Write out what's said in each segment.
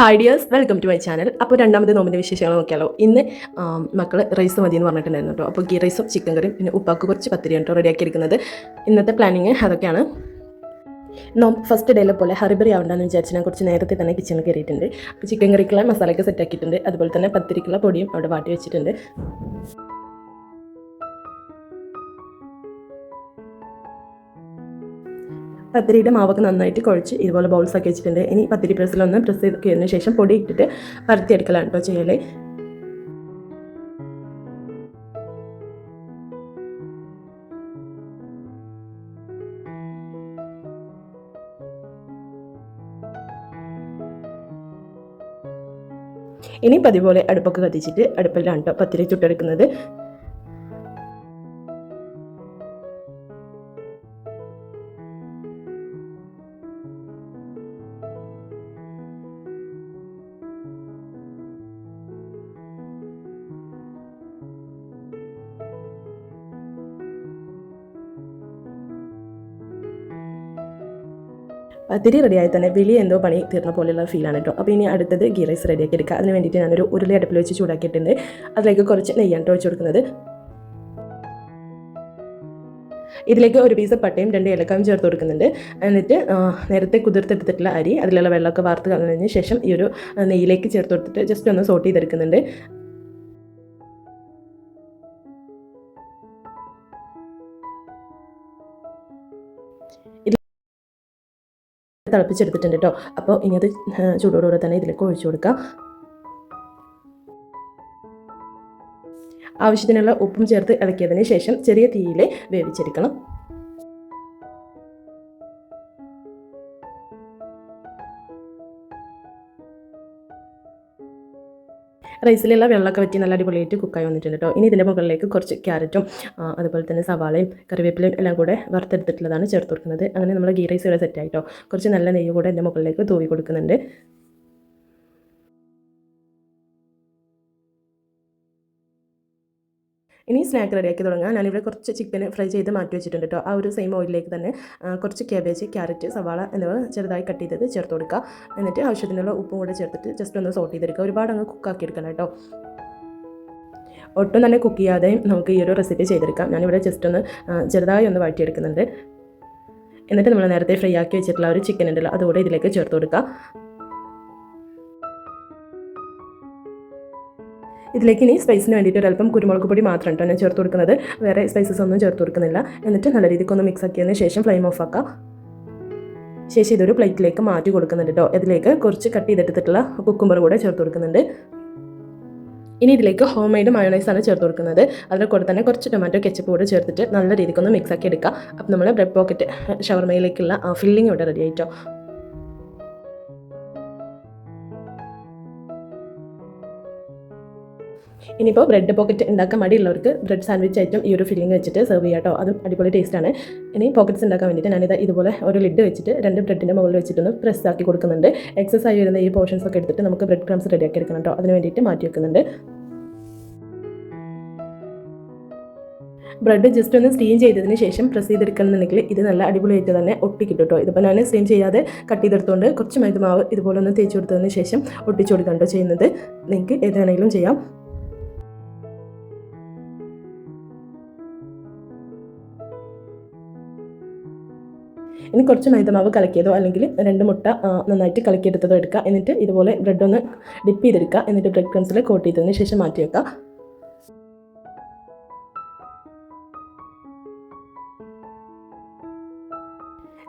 Hi dears welcome to my channel അപ്പോൾ രണ്ടാമത്തെ നോമ്പിന്റെ വിശേഷങ്ങൾ നോക്കിയാലോ? ഇന്ന് മക്കൾ റൈസ് മതി എന്ന് പറഞ്ഞിട്ടുണ്ടായിരുന്നു കേട്ടോ. അപ്പോൾ ഗീ റൈസും ചിക്കൻ കറിയും പിന്നെ ഉപ്പാക്ക് കുറച്ച് പത്തിരി കേട്ടോ റെഡിയാക്കി എടുക്കുന്നത് ഇന്നത്തെ പ്ലാനിങ് അതൊക്കെയാണ്. നോമ്പ് ഫസ്റ്റ് ഡേയിലെ പോലെ ഹറിബറി ആവണ്ടെന്ന് വിചാരിച്ച് ഞാൻ കുറച്ച് നേരത്തെ തന്നെ കിച്ചണിൽ കയറിയിട്ടുണ്ട്. അപ്പോൾ ചിക്കൻ കറിക്കുള്ള മസാലയൊക്കെ സെറ്റ് ആക്കിയിട്ടുണ്ട്. അതുപോലെ തന്നെ പത്തിരിക്കുള്ള പൊടിയും അവിടെ വാട്ടി വെച്ചിട്ടുണ്ട്. പത്തിരിയുടെ മാവൊക്കെ നന്നായിട്ട് കുഴച്ച് ഇതുപോലെ ബൗൾസ് ഒക്കെ വെച്ചിട്ടുണ്ട്. ഇനി പത്തിരി പ്രസ്സിലൊന്ന് പ്രസ് ചെയ്ത് കഴിഞ്ഞ ശേഷം പൊടി ഇട്ടിട്ട് പരത്തിയെടുക്കലാണ് കേട്ടോ ചെയ്യൽ. ഇനി പതിപോലെ അടുപ്പൊക്കെ കത്തിച്ചിട്ട് അടുപ്പിലാണ് കേട്ടോ പത്തിരി ചുട്ടെടുക്കുന്നത്. പത്തിരി റെഡിയായി തന്നെ വലിയ എന്തോ പണി തീർന്ന പോലെയുള്ള ഫീലാണ് കേട്ടോ അപ്പോൾ ഇനി അടുത്തത് ഗീ റൈസ് റെഡിയാക്കി എടുക്കുക. അതിന് വേണ്ടിയിട്ട് ഞാനൊരു ഉരുളി അടുപ്പിൽ വെച്ച് ചൂടാക്കിയിട്ടുണ്ട്. അതിലേക്ക് കുറച്ച് നെയ്യാണ് ഒഴിച്ച് കൊടുക്കുന്നത്. ഇതിലേക്ക് ഒരു പീസ് പട്ടയും രണ്ട് ഏലക്കായും ചേർത്ത് കൊടുക്കുന്നുണ്ട്. എന്നിട്ട് നേരത്തെ കുതിർത്തെടുത്തിട്ടുള്ള അരി അതിലുള്ള വെള്ളമൊക്കെ വാർത്ത് കളഞ്ഞതിന് ശേഷം ഈ ഒരു നെയ്യിലേക്ക് ചേർത്ത് കൊടുത്തിട്ട് ജസ്റ്റ് ഒന്ന് സോട്ട് ചെയ്തെടുക്കുന്നുണ്ട്. തിളപ്പിച്ചെടുത്തിട്ടുണ്ട് കേട്ടോ. അപ്പോൾ ഇനി അത് ചൂടോടുകൂടെ തന്നെ ഇതിലേക്ക് ഒഴിച്ചു കൊടുക്കാം. ആവശ്യത്തിനുള്ള ഉപ്പും ചേർത്ത് ഇളക്കിയതിന് ശേഷം ചെറിയ തീയിൽ വേവിച്ചെടുക്കണം. റൈസിലുള്ള വെള്ളമൊക്കെ വറ്റി നല്ല അടിപൊളിയായിട്ട് കുക്കായി വന്നിട്ടുണ്ട് കേട്ടോ ഇനി ഇതിന്റെ മുകളിലേക്ക് കുറച്ച് ക്യാരറ്റും അതുപോലെ തന്നെ സവാളയും കറിവേപ്പിലയും എല്ലാം കൂടെ വറുത്തെടുത്തിട്ടുള്ളതാണ് ചേർത്ത് കൊടുക്കുന്നത്. അങ്ങനെ നമ്മൾ ഗീ റൈസ് ഇവിടെ സെറ്റ് ആയിട്ടോ കുറച്ച് നല്ല നെയ്യ് കൂടെ എന്റെ മുകളിലേക്ക് തൂവി കൊടുക്കുന്നുണ്ട്. ഇനി സ്നാക്ക് റെഡിയാക്കി തുടങ്ങാം. ഞാനിവിടെ കുറച്ച് ചിക്കൻ ഫ്രൈ ചെയ്ത് മാറ്റി വെച്ചിട്ടുണ്ട് കേട്ടോ. ആ ഒരു സെയിം ഓയിലിലേക്ക് തന്നെ കുറച്ച് ക്യാബേജ് ക്യാരറ്റ് സവാള എന്നിവ ചെറുതായി കട്ട് ചെയ്തത് ചേർത്ത് കൊടുക്കുക. എന്നിട്ട് ആവശ്യത്തിനുള്ള ഉപ്പും കൂടെ ചേർത്തിട്ട് ജസ്റ്റ് ഒന്ന് സോട്ട് ചെയ്തെടുക്കുക. ഒരുപാട് അങ്ങ് കുക്കാക്കി എടുക്കണം കേട്ടോ. ഒട്ടും തന്നെ കുക്ക് ചെയ്യാതെയും നമുക്ക് ഈ ഒരു റെസിപ്പി ചെയ്തെടുക്കാം. ഞാനിവിടെ ജസ്റ്റ് ഒന്ന് ചെറുതായി ഒന്ന് വഴറ്റിയെടുക്കുന്നുണ്ട്. എന്നിട്ട് നമ്മൾ നേരത്തെ ഫ്രൈ ആക്കി വെച്ചിട്ടുള്ള ഒരു ചിക്കൻ ഉണ്ടല്ലോ അതുകൂടെ ഇതിലേക്ക് ചേർത്ത് കൊടുക്കുക. ഇതിലേക്ക് ഇനി സ്പൈസിന് വേണ്ടിയിട്ട് ഒരല്പം കുരുമുളക് പൊടി മാത്രം കേട്ടോ ഞാൻ ചേർത്ത് കൊടുക്കുന്നത്. വേറെ സ്പൈസസ് ഒന്നും ചേർത്ത് കൊടുക്കുന്നില്ല. എന്നിട്ട് നല്ല രീതിക്ക് ഒന്ന് മിക്സ് ആക്കിയതിന് ശേഷം ഫ്ലെയിം ഓഫ് ആക്കാം. ശേഷം ഇതൊരു പ്ലേറ്റിലേക്ക് മാറ്റി കൊടുക്കുന്നുണ്ട് കേട്ടോ ഇതിലേക്ക് കുറച്ച് കട്ട് ചെയ്തെടുത്തിട്ടുള്ള കുക്കുംബർ കൂടെ ചേർത്ത് കൊടുക്കുന്നുണ്ട്. ഇനി ഇതിലേക്ക് ഹോം മെയ്ഡ് മയോണൈസ് ആണ് ചേർത്ത് കൊടുക്കുന്നത്. അതിൽ കൂടെ തന്നെ കുറച്ച് ടൊമാറ്റോ കെച്ചപ്പ് കൂടെ ചേർത്തിട്ട് നല്ല രീതിക്കൊന്ന് മിക്സ് ആക്കി എടുക്കുക അപ്പോൾ നമ്മൾ ബ്രെഡ് പോക്കറ്റ് ഷവർമയിലേക്കുള്ള ഫില്ലിംഗ് ഇവിടെ റെഡി ആയിട്ടോ ഇനിയിപ്പോൾ ബ്രെഡ് പോക്കറ്റ് ഉണ്ടാക്കാൻ മടിയുള്ളവർക്ക് ബ്രെഡ് സാൻഡ്വിച്ച് ഐറ്റം ഈ ഒരു ഫില്ലിംഗ് വെച്ചിട്ട് സെർവ് ചെയ്യാം കേട്ടോ അതും അടിപൊളി ടേസ്റ്റാണ് ഇനി പോക്കറ്റ്സ് ഉണ്ടാക്കാൻ വേണ്ടിയിട്ട് ഞാനിത് ഇതുപോലെ ഒരു ലിഡ് വെച്ചിട്ട് രണ്ട് ബ്രെഡിന്റെ മുകളിൽ വെച്ചിട്ടൊന്ന് പ്രസ് ആക്കി കൊടുക്കുന്നുണ്ട്. എക്സസ് ആയി വരുന്ന ഈ പോർഷൻസ് ഒക്കെ എടുത്തിട്ട് നമുക്ക് ബ്രെഡ് ക്രംസ് റെഡിയാക്കി എടുക്കണം കേട്ടോ അതിന് വേണ്ടിയിട്ട് മാറ്റി വെക്കുന്നുണ്ട്. ബ്രെഡ് ജസ്റ്റ് ഒന്ന് സ്റ്റീം ചെയ്തതിന് ശേഷം പ്രസ് ചെയ്തെടുക്കണമെന്നുണ്ടെങ്കിൽ ഇത് നല്ല അടിപൊളിയായിട്ട് തന്നെ ഒട്ടി കിട്ടും ഇതിപ്പോൾ ഞാൻ സ്റ്റീം ചെയ്യാതെ കട്ട് ചെയ്തെടുത്തുകൊണ്ട് കുറച്ച് മൈദമാവ് ഇതുപോലെ ഒന്ന് തേച്ച് കൊടുത്തതിന് ശേഷം ഒട്ടിച്ചു കൊടുക്കാം കേട്ടോ ചെയ്യുന്നത്. നിങ്ങൾക്ക് ഏത് വേണമെങ്കിലും ചെയ്യാം. ഇനി കുറച്ച് മൈദമാവ് കലക്കിയതോ അല്ലെങ്കിൽ രണ്ട് മുട്ട നന്നായിട്ട് കലക്കിയെടുത്തതോ എടുക്കുക. എന്നിട്ട് ഇതുപോലെ ബ്രെഡ് ഒന്ന് ഡിപ്പ് ചെയ്തെടുക്കുക. എന്നിട്ട് ബ്രെഡ് ക്രംസിൽ കോട്ട് ചെയ്തതിന് ശേഷം മാറ്റി വെക്കുക.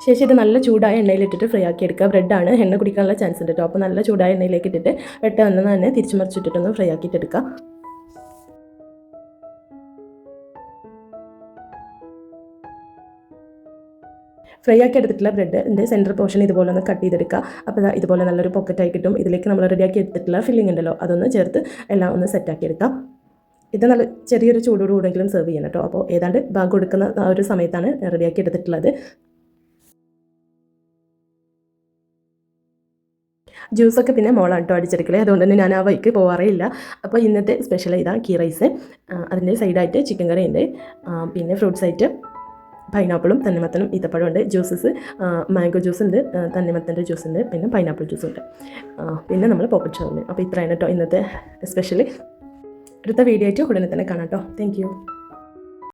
ശേഷം ഇത് നല്ല ചൂടായ എണ്ണയിലിട്ടിട്ട് ഫ്രൈ ആക്കി എടുക്കുക. ബ്രെഡാണ് എണ്ണ കുടിക്കാനുള്ള ചാൻസ് ഉണ്ട് കേട്ടോ അപ്പോൾ നല്ല ചൂടായ എണ്ണയിലേക്ക് ഇട്ടിട്ട് പെട്ടെന്ന് തന്നെ തിരിച്ചു മറിച്ചിട്ടിട്ടൊന്ന് ഫ്രൈ ആക്കിയിട്ട് ഫ്രൈ ആക്കി എടുത്തിട്ടുള്ള ബ്രെഡിന്റെ സെന്റർ പോർഷൻ ഇതുപോലെ ഒന്ന് കട്ട് ചെയ്തെടുക്കുക. അപ്പോൾ ഇതുപോലെ നല്ലൊരു പോക്കറ്റായി കിട്ടും. ഇതിലേക്ക് നമ്മൾ റെഡിയാക്കി എടുത്തിട്ടുള്ള ഫില്ലിംഗ് ഉണ്ടല്ലോ അതൊന്ന് ചേർത്ത് എല്ലാം ഒന്ന് സെറ്റാക്കി എടുക്കാം. ഇത് നല്ല ചെറിയൊരു ചൂടോട് കൂടെങ്കിലും സെർവ് ചെയ്യണം കേട്ടോ. അപ്പോൾ ഏതാണ്ട് ബാഗ് കൊടുക്കുന്ന ആ ഒരു സമയത്താണ് റെഡിയാക്കി എടുത്തിട്ടുള്ളത്. ജ്യൂസൊക്കെ പിന്നെ മോളാണ് കേട്ടോ അടിച്ചെടുക്കലേ. അതുകൊണ്ട് തന്നെ ഞാൻ ആ വൈക്ക് പോകാറേയില്ല അപ്പോൾ ഇന്നത്തെ സ്പെഷ്യൽ ഇതാണ് കീ റൈസ് അതിന്റെ സൈഡായിട്ട് ചിക്കൻ കറി ഉണ്ട്. പിന്നെ ഫ്രൂട്ട്സ് ആയിട്ട് പൈനാപ്പിളും തണ്ണിമത്തനും ഈത്തപ്പഴം ഉണ്ട് ജ്യൂസസ് മാംഗോ ജ്യൂസ് ഉണ്ട് തന്നിമത്തന്റെ ജ്യൂസ് ഉണ്ട് പിന്നെ പൈനാപ്പിൾ ജ്യൂസ് ഉണ്ട് പിന്നെ നമ്മൾ പോക്കറ്റ് ഷവർമ അപ്പോൾ ഇത്രയാണ് കേട്ടോ ഇന്നത്തെ സ്പെഷ്യൽ അടുത്ത വീഡിയോ ആയിട്ട് ഉടനെ തന്നെ കാണാം കേട്ടോ. താങ്ക്